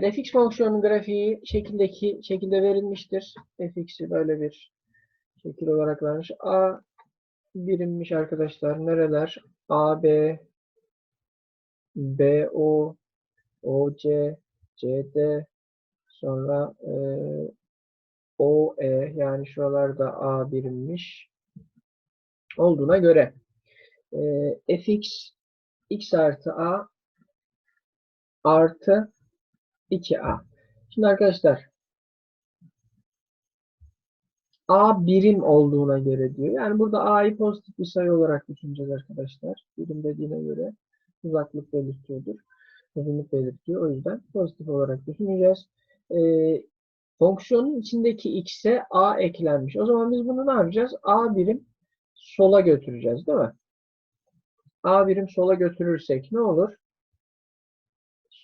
fx fonksiyonun grafiği şekildeki şekilde verilmiştir. fx'i böyle bir şekil olarak vermiş. a birimmiş arkadaşlar. Nereler? a, b, b, o, o, c, c, d, sonra e, o, e yani şuralarda a birimmiş olduğuna göre e, fx x artı a artı 2a. Şimdi arkadaşlar a birim olduğuna göre diyor. Yani burada a'yı pozitif bir sayı olarak düşüneceğiz arkadaşlar. Birim dediğine göre uzaklık belirtiyordur. Uzunluk belirtiyor. O yüzden pozitif olarak düşüneceğiz. Ee, fonksiyonun içindeki x'e a eklenmiş. O zaman biz bunu ne yapacağız? a birim sola götüreceğiz değil mi? a birim sola götürürsek ne olur?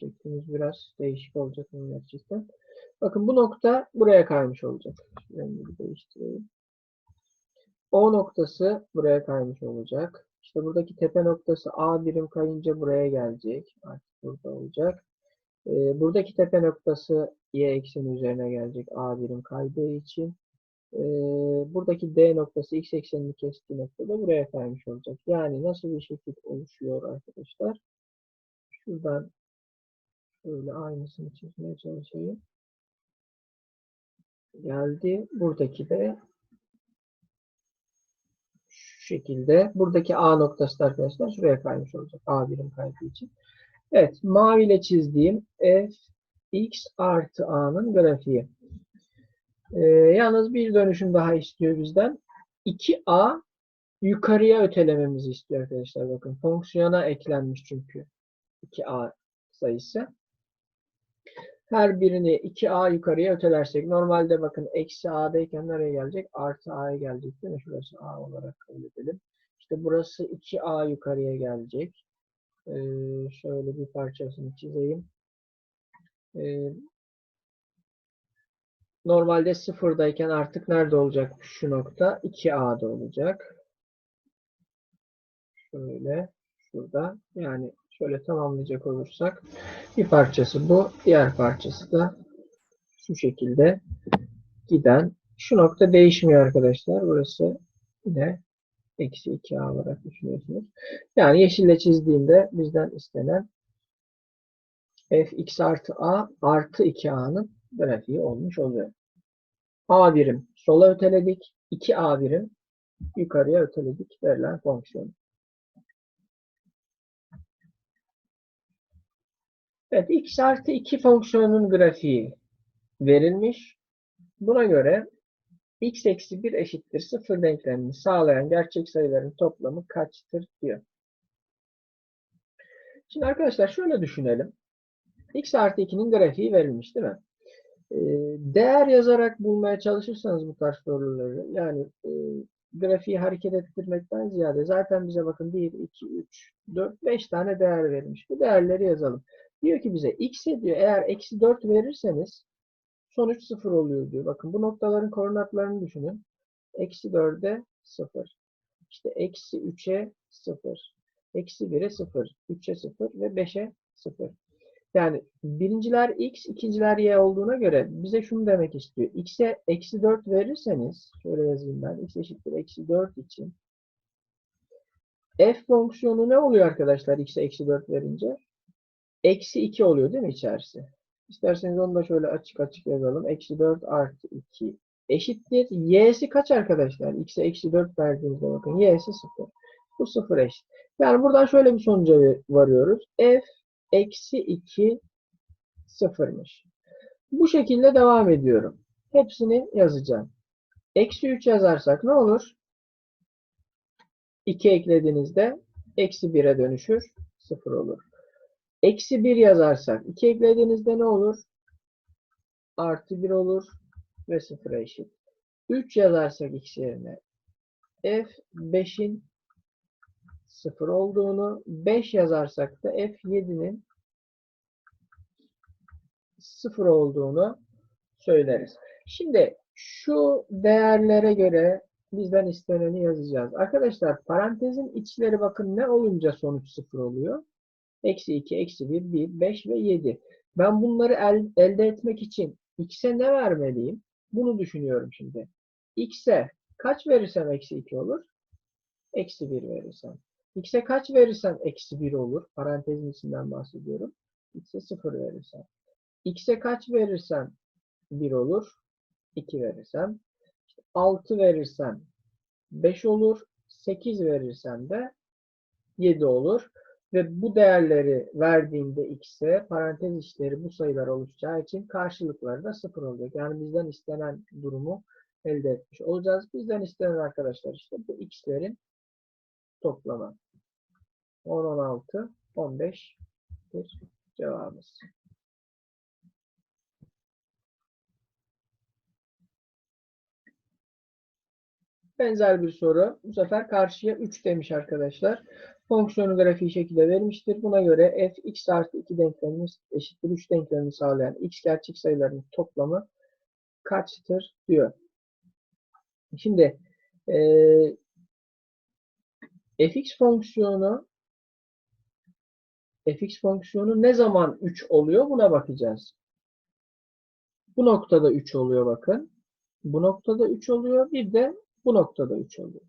Şeklimiz biraz değişik olacak gerçekten. Bakın bu nokta buraya kaymış olacak. Rengini değiştirelim. O noktası buraya kaymış olacak. İşte buradaki tepe noktası A birim kayınca buraya gelecek. Artık burada olacak. Ee, buradaki tepe noktası Y ekseni üzerine gelecek A birim kaydığı için. Ee, buradaki D noktası X eksenini kestiği noktada buraya kaymış olacak. Yani nasıl bir şekil oluşuyor arkadaşlar? Şuradan Şöyle aynısını çizmeye çalışayım. Geldi. Buradaki de şu şekilde. Buradaki A noktası da arkadaşlar şuraya kaymış olacak. A birim kaydığı için. Evet. Maviyle çizdiğim f x artı a'nın grafiği. Ee, yalnız bir dönüşüm daha istiyor bizden. 2a yukarıya ötelememizi istiyor arkadaşlar. Bakın fonksiyona eklenmiş çünkü 2a sayısı. Her birini 2a yukarıya ötelersek normalde bakın eksi a'dayken nereye gelecek? Artı a'ya gelecek değil mi? Şurası a olarak kabul edelim. İşte burası 2a yukarıya gelecek. Ee, şöyle bir parçasını çizeyim. Ee, normalde sıfırdayken artık nerede olacak şu nokta? 2a'da olacak. Şöyle şurada yani şöyle tamamlayacak olursak bir parçası bu, diğer parçası da şu şekilde giden. Şu nokta değişmiyor arkadaşlar. Burası yine eksi 2a olarak düşünüyorsunuz. Yani yeşille çizdiğimde bizden istenen fx artı a artı 2a'nın grafiği olmuş oluyor. a birim sola öteledik. 2a birim yukarıya öteledik verilen fonksiyon. Evet, x artı 2 fonksiyonunun grafiği verilmiş. Buna göre x eksi 1 eşittir 0 denklemini sağlayan gerçek sayıların toplamı kaçtır diyor. Şimdi arkadaşlar şöyle düşünelim. x artı 2'nin grafiği verilmiş değil mi? Ee, değer yazarak bulmaya çalışırsanız bu tarz soruları yani e, grafiği hareket ettirmekten ziyade zaten bize bakın 1, 2, 3, 4, 5 tane değer verilmiş. Bu değerleri yazalım. Diyor ki bize x'e diyor eğer eksi 4 verirseniz sonuç 0 oluyor diyor. Bakın bu noktaların koordinatlarını düşünün. Eksi 4'e 0. İşte eksi 3'e 0. Eksi 1'e 0. 3'e 0 ve 5'e 0. Yani birinciler x, ikinciler y olduğuna göre bize şunu demek istiyor. x'e eksi 4 verirseniz, şöyle yazayım ben, x eşittir eksi 4 için f fonksiyonu ne oluyor arkadaşlar x'e eksi 4 verince? Eksi 2 oluyor değil mi içerisi? İsterseniz onu da şöyle açık açık yazalım. Eksi 4 artı 2 eşittir. Y'si kaç arkadaşlar? X'e eksi 4 verdiğimizde bakın. Y'si 0. Bu 0 eşit. Yani buradan şöyle bir sonuca varıyoruz. F eksi 2 sıfırmış. Bu şekilde devam ediyorum. Hepsini yazacağım. Eksi 3 yazarsak ne olur? 2 eklediğinizde eksi 1'e dönüşür. 0 olur. Eksi 1 yazarsak 2 eklediğinizde ne olur? Artı 1 olur ve 0 eşit. 3 yazarsak x yerine f 5'in 0 olduğunu 5 yazarsak da f 7'nin 0 olduğunu söyleriz. Şimdi şu değerlere göre bizden isteneni yazacağız. Arkadaşlar parantezin içleri bakın ne olunca sonuç 0 oluyor? Eksi 2, eksi 1, 1, 5 ve 7. Ben bunları el- elde etmek için x'e ne vermeliyim? Bunu düşünüyorum şimdi. x'e kaç verirsem eksi 2 olur? Eksi 1 verirsem. x'e kaç verirsem eksi 1 olur? Parantezin içinden bahsediyorum. x'e 0 verirsem. x'e kaç verirsem 1 olur? 2 verirsem. 6 verirsem 5 olur. 8 verirsem de 7 olur. Ve bu değerleri verdiğimde x'e parantez içleri bu sayılar oluşacağı için karşılıkları da 0 olacak. Yani bizden istenen durumu elde etmiş olacağız. Bizden istenen arkadaşlar işte bu x'lerin toplamı. 10, 16, 15 bir cevabımız. Benzer bir soru. Bu sefer karşıya 3 demiş arkadaşlar. Fonksiyonu grafiği şekilde verilmiştir. Buna göre f x artı 2 denklemini eşittir 3 denklemini sağlayan x gerçek sayıların toplamı kaçtır diyor. Şimdi eee fx fonksiyonu fx fonksiyonu ne zaman 3 oluyor buna bakacağız. Bu noktada 3 oluyor bakın. Bu noktada 3 oluyor. Bir de bu noktada 3 oluyor.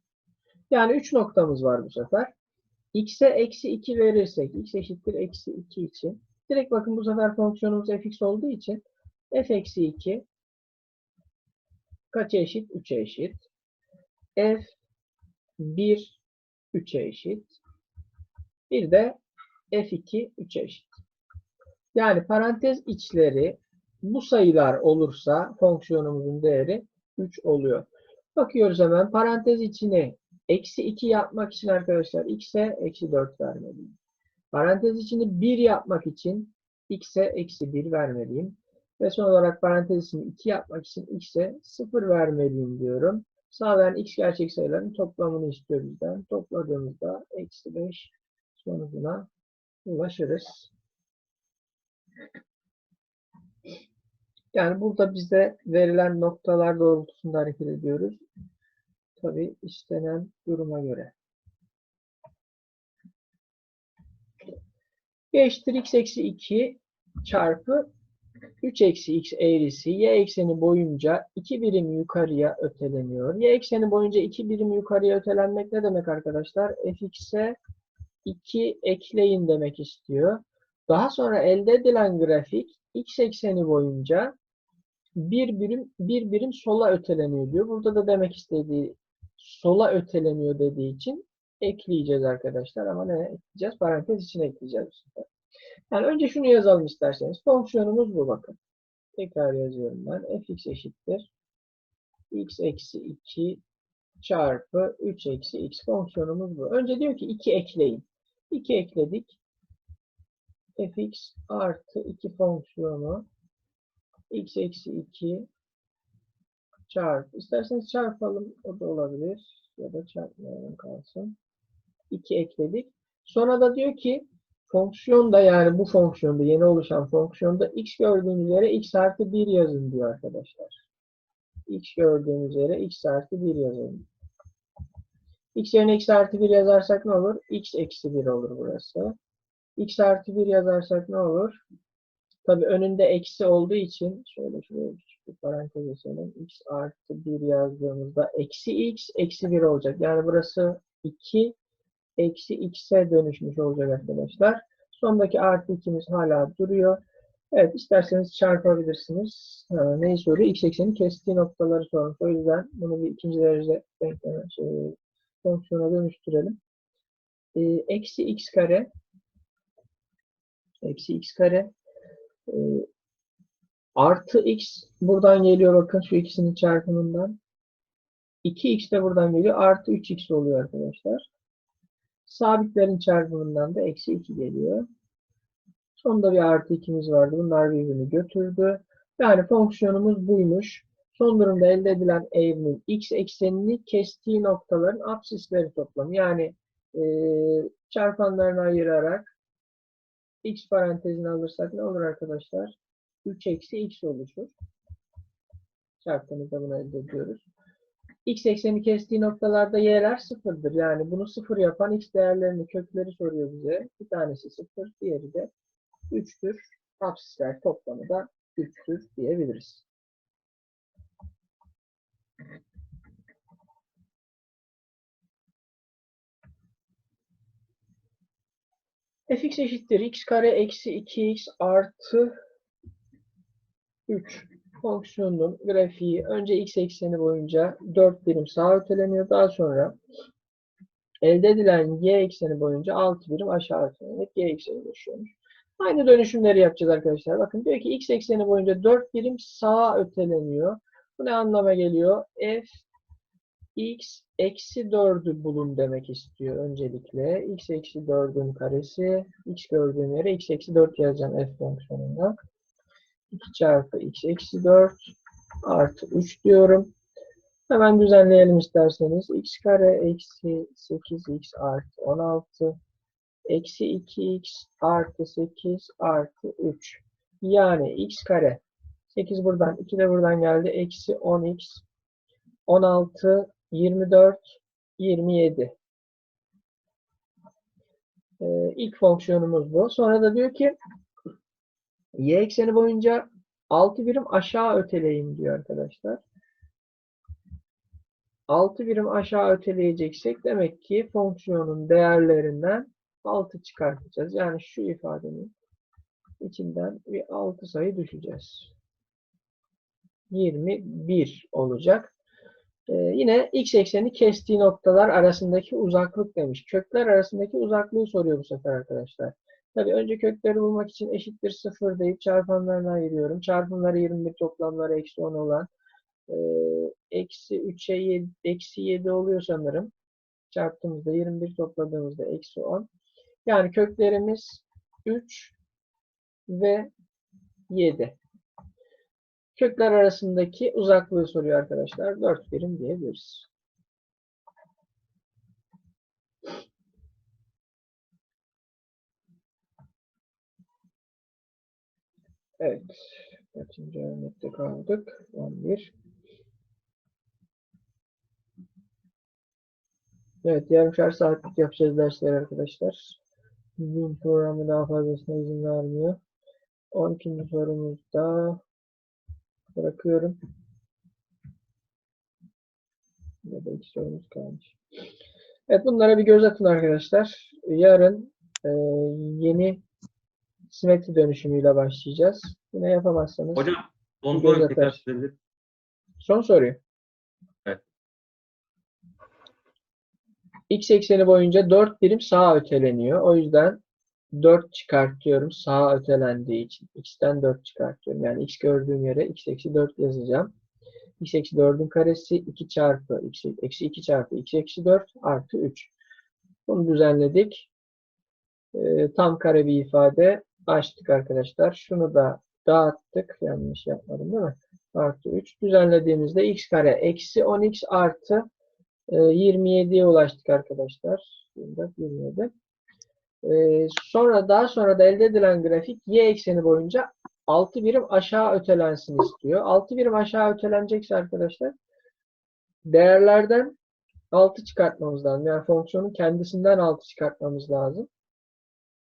Yani 3 noktamız var bu sefer. X'e eksi 2 verirsek x eşittir eksi 2 için. Direkt bakın bu sefer fonksiyonumuz fx olduğu için f eksi 2 kaça eşit? 3'e eşit. f 1 3'e eşit. Bir de f2 3'e eşit. Yani parantez içleri bu sayılar olursa fonksiyonumuzun değeri 3 oluyor. Bakıyoruz hemen parantez içini eksi 2 yapmak için arkadaşlar x'e eksi 4 vermeliyim. Parantez içini 1 yapmak için x'e eksi 1 vermeliyim. Ve son olarak parantez içini 2 yapmak için x'e 0 vermeliyim diyorum. Sağlayan x gerçek sayıların toplamını istiyor bizden. Topladığımızda eksi 5 sonucuna ulaşırız. Yani burada bize verilen noktalar doğrultusunda hareket ediyoruz. Tabi istenen duruma göre. y eşittir x eksi 2 çarpı 3 eksi x eğrisi y ekseni boyunca 2 birim yukarıya öteleniyor. Y ekseni boyunca 2 birim yukarıya ötelenmek ne demek arkadaşlar? fx'e 2 ekleyin demek istiyor. Daha sonra elde edilen grafik x ekseni boyunca bir birim bir birim sola öteleniyor diyor. Burada da demek istediği sola öteleniyor dediği için ekleyeceğiz arkadaşlar. Ama ne ekleyeceğiz? Parantez içine ekleyeceğiz. Yani önce şunu yazalım isterseniz. Fonksiyonumuz bu bakın. Tekrar yazıyorum ben. fx eşittir. x eksi 2 çarpı 3 eksi x fonksiyonumuz bu. Önce diyor ki 2 ekleyin. 2 ekledik. fx artı 2 fonksiyonu x eksi 2 çarp. İsterseniz çarpalım. O da olabilir. Ya da çarpmayalım kalsın. 2 ekledik. Sonra da diyor ki fonksiyonda yani bu fonksiyonda yeni oluşan fonksiyonda x gördüğünüz yere x artı 1 yazın diyor arkadaşlar. x gördüğünüz yere x artı 1 yazın. x yerine x artı 1 yazarsak ne olur? x eksi 1 olur burası. x artı 1 yazarsak ne olur? Tabi önünde eksi olduğu için şöyle şuraya parantez x artı 1 yazdığımızda eksi x eksi 1 olacak. Yani burası 2 eksi x'e dönüşmüş olacak arkadaşlar. Sondaki artı 2'miz hala duruyor. Evet isterseniz çarpabilirsiniz. Neyi soruyor? X ekseni kestiği noktaları sormuş. O yüzden bunu bir ikinci derece denkleme şey, fonksiyona dönüştürelim. Ee, eksi x kare eksi x kare e, artı x buradan geliyor bakın şu ikisinin çarpımından. 2x de buradan geliyor. Artı 3x oluyor arkadaşlar. Sabitlerin çarpımından da eksi 2 geliyor. Sonunda bir artı 2'miz vardı. Bunlar birbirini götürdü. Yani fonksiyonumuz buymuş. Son durumda elde edilen eğrimin x eksenini kestiği noktaların apsisleri toplamı. Yani e, çarpanlarını ayırarak x parantezini alırsak ne olur arkadaşlar? 3 eksi x oluşur. Çarptığımızda bunu elde ediyoruz. X ekseni kestiği noktalarda y'ler sıfırdır. Yani bunu sıfır yapan x değerlerini kökleri soruyor bize. Bir tanesi sıfır, diğeri de 3'tür. absisler toplamı da 3'tür diyebiliriz. fx eşittir x kare eksi 2x artı 3 fonksiyonun grafiği önce x ekseni boyunca 4 birim sağa öteleniyor. Daha sonra elde edilen y ekseni boyunca 6 birim aşağı öteleniyor. y ekseni oluşuyormuş. Aynı dönüşümleri yapacağız arkadaşlar. Bakın diyor ki x ekseni boyunca 4 birim sağa öteleniyor. Bu ne anlama geliyor? f x eksi 4'ü bulun demek istiyor öncelikle. x eksi 4'ün karesi. x gördüğüm yere x eksi 4 yazacağım f fonksiyonunda. 2 çarpı x eksi 4 artı 3 diyorum. Hemen düzenleyelim isterseniz. x kare eksi 8x artı 16 eksi 2x artı 8 artı 3. Yani x kare 8 buradan 2 de buradan geldi. Eksi 10x 16 24 27. Ee, ilk fonksiyonumuz bu. Sonra da diyor ki y ekseni boyunca 6 birim aşağı öteleyin diyor arkadaşlar. 6 birim aşağı öteleyeceksek demek ki fonksiyonun değerlerinden 6 çıkartacağız. Yani şu ifadenin içinden bir 6 sayı düşeceğiz. 21 olacak. Ee, yine x ekseni kestiği noktalar arasındaki uzaklık demiş. Kökler arasındaki uzaklığı soruyor bu sefer arkadaşlar. Tabii önce kökleri bulmak için eşittir 0 deyip çarpanlarına ayırıyorum. Çarpımları 21 toplamları eksi 10 olan e, eksi 3'e 7, eksi 7 oluyor sanırım. Çarptığımızda 21 topladığımızda eksi 10. Yani köklerimiz 3 ve 7. Kökler arasındaki uzaklığı soruyor arkadaşlar. 4 birim diyebiliriz. Evet. Kaçıncı örnekte kaldık? 11. Evet, yarımşar saatlik yapacağız dersler arkadaşlar. Zoom programı daha fazlasına izin vermiyor. 12. sorumuzda bırakıyorum. Ya da iki sorumuz kalmış. Evet, bunlara bir göz atın arkadaşlar. Yarın e, yeni simetri dönüşümüyle başlayacağız. Yine yapamazsanız. Hocam son soruyu tekrar Son soruyu. Evet. X ekseni boyunca 4 birim sağa öteleniyor. O yüzden 4 çıkartıyorum sağa ötelendiği için. X'ten 4 çıkartıyorum. Yani X gördüğüm yere X eksi 4 yazacağım. X eksi 4'ün karesi 2 çarpı X eksi 2 çarpı X eksi 4 artı 3. Bunu düzenledik. Ee, tam kare bir ifade açtık arkadaşlar. Şunu da dağıttık. Yanlış yapmadım değil mi? Artı 3. Düzenlediğimizde x kare eksi 10x artı e, 27'ye ulaştık arkadaşlar. 24, 27. Ee, sonra daha sonra da elde edilen grafik y ekseni boyunca 6 birim aşağı ötelensin istiyor. 6 birim aşağı ötelenecekse arkadaşlar değerlerden 6 çıkartmamız lazım. Yani fonksiyonun kendisinden 6 çıkartmamız lazım.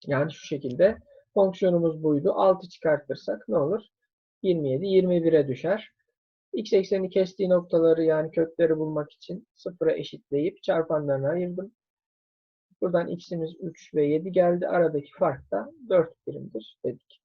Yani şu şekilde fonksiyonumuz buydu. 6 çıkartırsak ne olur? 27, 21'e düşer. X ekseni kestiği noktaları yani kökleri bulmak için sıfıra eşitleyip çarpanlarına ayırdım. Buradan x'imiz 3 ve 7 geldi. Aradaki fark da 4 birimdir dedik.